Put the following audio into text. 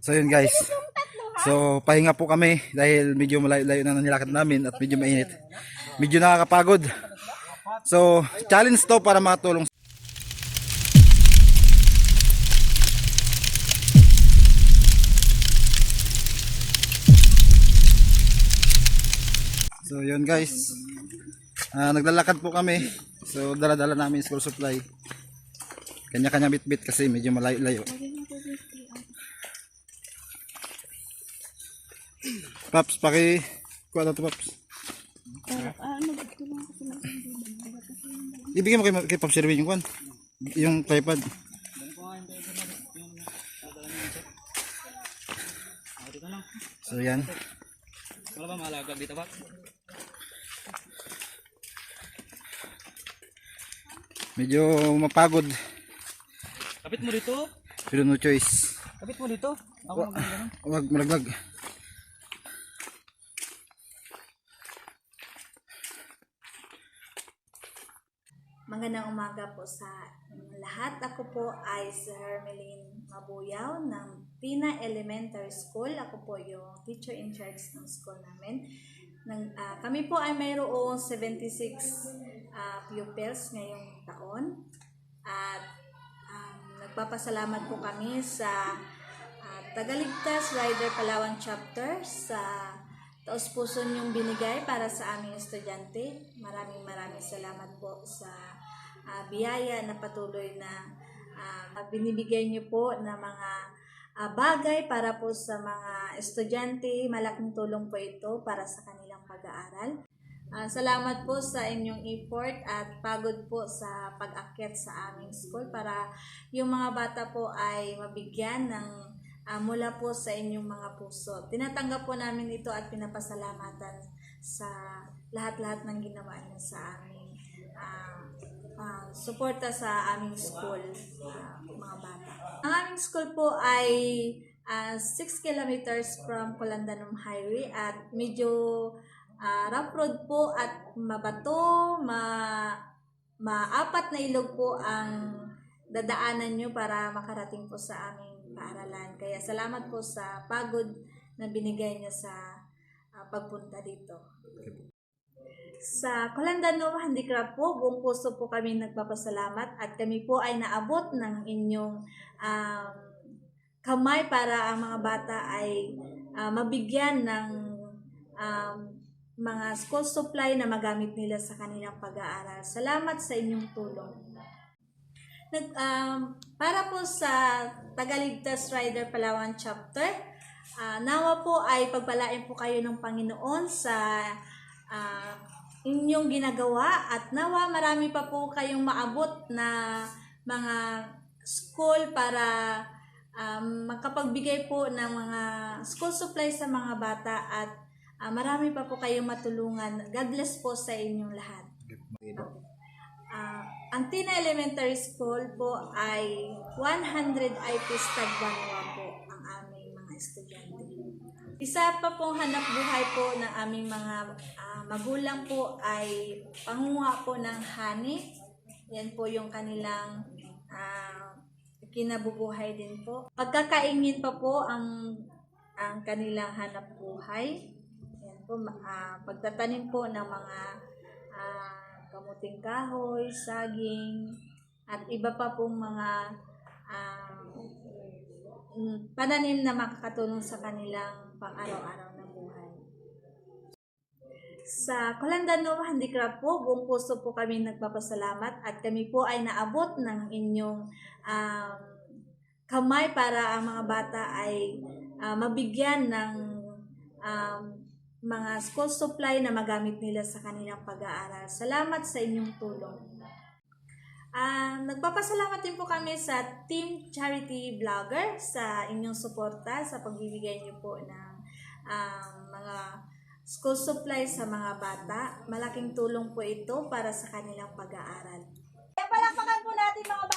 So yun guys. So pahinga po kami dahil medyo malayo-layo na nilakad namin at medyo mainit. Medyo nakakapagod. So challenge to para makatulong. So yun guys. Ah, naglalakad po kami. So dala-dala namin school supply. Kanya-kanya bit-bit kasi medyo malayo-layo. Paps, paki... Kuha na to, Paps. Ibigay mo kay, kay Paps Sherwin yung kwan. Yung tripod. So yan. Wala ba mahalaga dito ba? Medyo mapagod. Kapit mo dito. Pero no choice. Kapit mo dito. Ako maganda Wag malaglag. Magandang umaga po sa lahat. Ako po ay si Hermeline Mabuyaw ng Pina Elementary School. Ako po yung teacher in charge ng school namin. Nang, ah, kami po ay mayroong 76 ah, pupils ngayong taon. At um, nagpapasalamat po kami sa ah, Tagaligtas Rider Palawan Chapter sa taos puso niyong binigay para sa aming estudyante. Maraming maraming salamat po sa biyaya na patuloy na ah, binibigay niyo po na mga ah, bagay para po sa mga estudyante. Malaking tulong po ito para sa kanilang pag-aaral. Ah, salamat po sa inyong effort at pagod po sa pag-akyat sa aming school para yung mga bata po ay mabigyan ng ah, mula po sa inyong mga puso. Tinatanggap po namin ito at pinapasalamatan sa lahat-lahat ng ginawa niyo sa aming ah, ah, suporta sa aming school, ah, mga bata. Ang aming school po ay 6 kilometers from Colandanum Highway at medyo ah, rough road po at mabato, ma maapat na ilog po ang dadaanan nyo para makarating po sa aming paaralan. Kaya salamat po sa pagod na binigay nyo sa ah, pagpunta dito. Sa Colandano Handicraft po, buong puso po kami nagpapasalamat at kami po ay naabot ng inyong um, kamay para ang mga bata ay ah, mabigyan ng um, mga school supply na magamit nila sa kanilang pag-aaral. Salamat sa inyong tulong. Nag, um, para po sa Tagaligtas Rider Palawan Chapter, ah, nawa po ay pagpalain po kayo ng Panginoon sa ah, inyong ginagawa at nawa marami pa po kayong maabot na mga school para um, makapagbigay po ng mga school supplies sa mga bata at ah, marami pa po kayong matulungan. God bless po sa inyong lahat. Ah, ang Tina Elementary School po ay 100 IPs Tagbanwa po ang aming mga estudyante. Isa pa pong hanap buhay po ng aming mga ah, magulang po ay pangunguha po ng honey. Yan po yung kanilang ah, kinabubuhay din po. Pagkakaingin pa po ang ang kanilang hanap buhay. Yan po, ah, pagtatanim po ng mga ah, kamuting kahoy, saging, at iba pa pong mga mm, pananim na makakatulong sa kanilang pang-araw-araw na buhay. Sa Colandano Handicraft po, buong puso po kami nagpapasalamat at kami po ay naabot ng inyong um, kamay para ang mga bata ay ah, mabigyan ng um, mga school supply na magamit nila sa kanilang pag-aaral. Salamat sa inyong tulong. Ah, nagpapasalamat din po kami sa Team Charity Vlogger sa inyong suporta sa pagbibigay niyo po ng um, mga school supplies sa mga bata. Malaking tulong po ito para sa kanilang pag-aaral. Kaya palakpakan po natin mga!